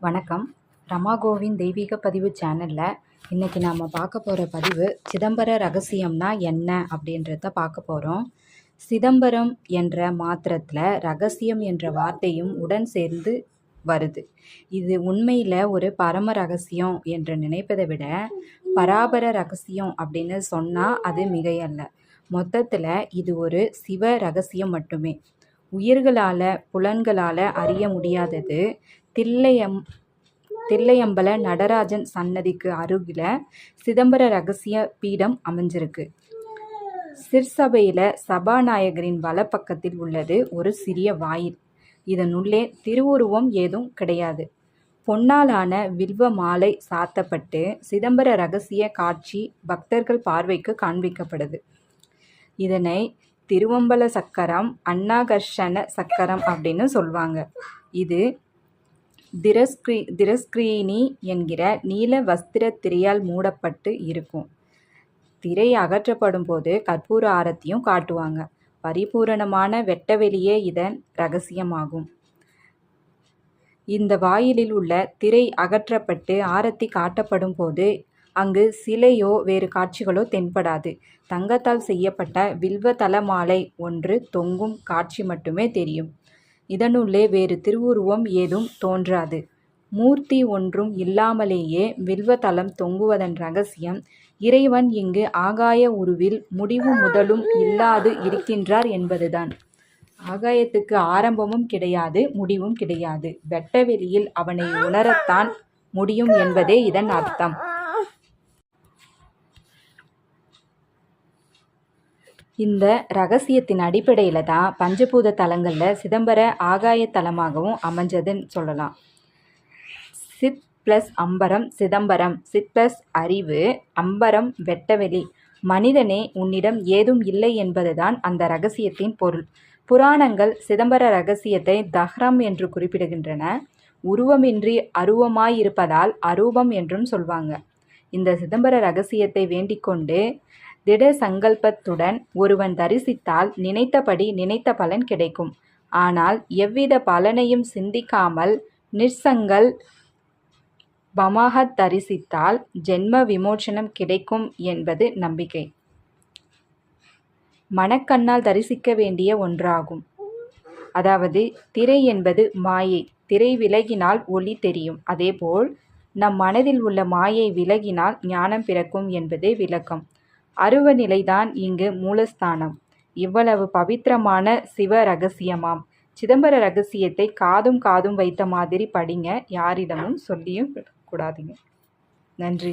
வணக்கம். ரமா கோவிந்த் தெய்வீக பதிவு சேனலில் இன்றைக்கி நாம் பார்க்க போகிற பதிவு சிதம்பர ரகசியம்னா என்ன அப்படின்றத பார்க்க போகிறோம் சிதம்பரம் என்ற மாத்திரத்தில் ரகசியம் என்ற வார்த்தையும் உடன் சேர்ந்து வருது. இது உண்மையில் ஒரு பரம ரகசியம் என்று நினைப்பதை விட பராபர ரகசியம் அப்படின்னு சொன்னால் அது மிகையல்ல. மொத்தத்தில் இது ஒரு சிவ ரகசியம் மட்டுமே. உயிர்களால் புலன்களால் அறிய முடியாதது தில்லையம் தில்லையம்பல நடராஜன் சன்னதிக்கு அருகில் சிதம்பர ரகசிய பீடம் அமைஞ்சிருக்கு. சிற்சபையில் சபாநாயகரின் வலப்பக்கத்தில் உள்ளது ஒரு சிறிய வாயில். இதனுள்ளே திருவுருவம் ஏதும் கிடையாது. பொன்னாலான வில்வ மாலை சாத்தப்பட்டு சிதம்பர ரகசிய காட்சி பக்தர்கள் பார்வைக்கு காண்பிக்கப்படுது. இதனை திருவம்பல சக்கரம் அன்னாகர்ஷண சக்கரம் அப்படின்னு சொல்வாங்க. இது திரஸ்கிரீ திரஸ்கிரீனி என்கிற நீல வஸ்திர திரையால் மூடப்பட்டு இருக்கும். திரை அகற்றப்படும் போது கற்பூர ஆரத்தியும் காட்டுவாங்க. பரிபூரணமான வெட்டவெளியே இதன் ரகசியமாகும். இந்த வாயிலில் உள்ள திரை அகற்றப்பட்டு ஆரத்தி காட்டப்படும் போது அங்கு சிலையோ வேறு காட்சிகளோ தென்படாது. தங்கத்தால் செய்யப்பட்ட வில்வ தலமாலை ஒன்று தொங்கும் காட்சி மட்டுமே தெரியும். இதனுள்ளே வேறு திருவுருவம் ஏதும் தோன்றாது. மூர்த்தி ஒன்றும் இல்லாமலேயே வில்வதலம் தொங்குவதன் ரகசியம் இறைவன் இங்கு ஆகாய உருவில் முடிவு முதலும் இல்லாது இருக்கின்றார் என்பதுதான். ஆகாயத்துக்கு ஆரம்பமும் கிடையாது முடிவும் கிடையாது. வெட்டவெளியில் அவனை உணரத்தான் முடியும் என்பதே இதன் அர்த்தம். இந்த ரகசியத்தின் அடிப்படையில் தான் பஞ்சபூத தலங்களில் சிதம்பர ஆகாய தலமாகவும் அமைஞ்சதுன்னு சொல்லலாம். சித் ப்ளஸ் அம்பரம் சிதம்பரம். சித் ப்ளஸ் அறிவு அம்பரம் வெட்டவெளி. மனிதனே உன்னிடம் ஏதும் இல்லை என்பதுதான் அந்த ரகசியத்தின் பொருள். புராணங்கள் சிதம்பர ரகசியத்தை தஹ்ரம் என்று குறிப்பிடுகின்றன. உருவமின்றி அருவமாயிருப்பதால் அரூபம் என்றும் சொல்வாங்க. இந்த சிதம்பர ரகசியத்தை வேண்டிக்கொண்டு திட சங்கல்பத்துடன் ஒருவன் தரிசித்தால் நினைத்தபடி நினைத்த பலன் கிடைக்கும். ஆனால் எவ்வித பலனையும் சிந்திக்காமல் நிர்சங்கல் பமாக தரிசித்தால் ஜென்ம விமோச்சனம் கிடைக்கும் என்பது நம்பிக்கை. மனக்கண்ணால் தரிசிக்க வேண்டிய ஒன்றாகும். அதாவது திரை என்பது மாயை. திரை விலகினால் ஒளி தெரியும். அதேபோல் நம் மனதில் உள்ள மாயை விலகினால் ஞானம் பிறக்கும் என்பதே விளக்கம். அருவ நிலைதான் இங்கு மூலஸ்தானம். இவ்வளவு பவித்திரமான சிவ ரகசியமாம் சிதம்பர ரகசியத்தை காதும் காதும் வைத்த மாதிரி படிங்க யாரிடமும் சொல்லியும் கூடாதீங்க. நன்றி.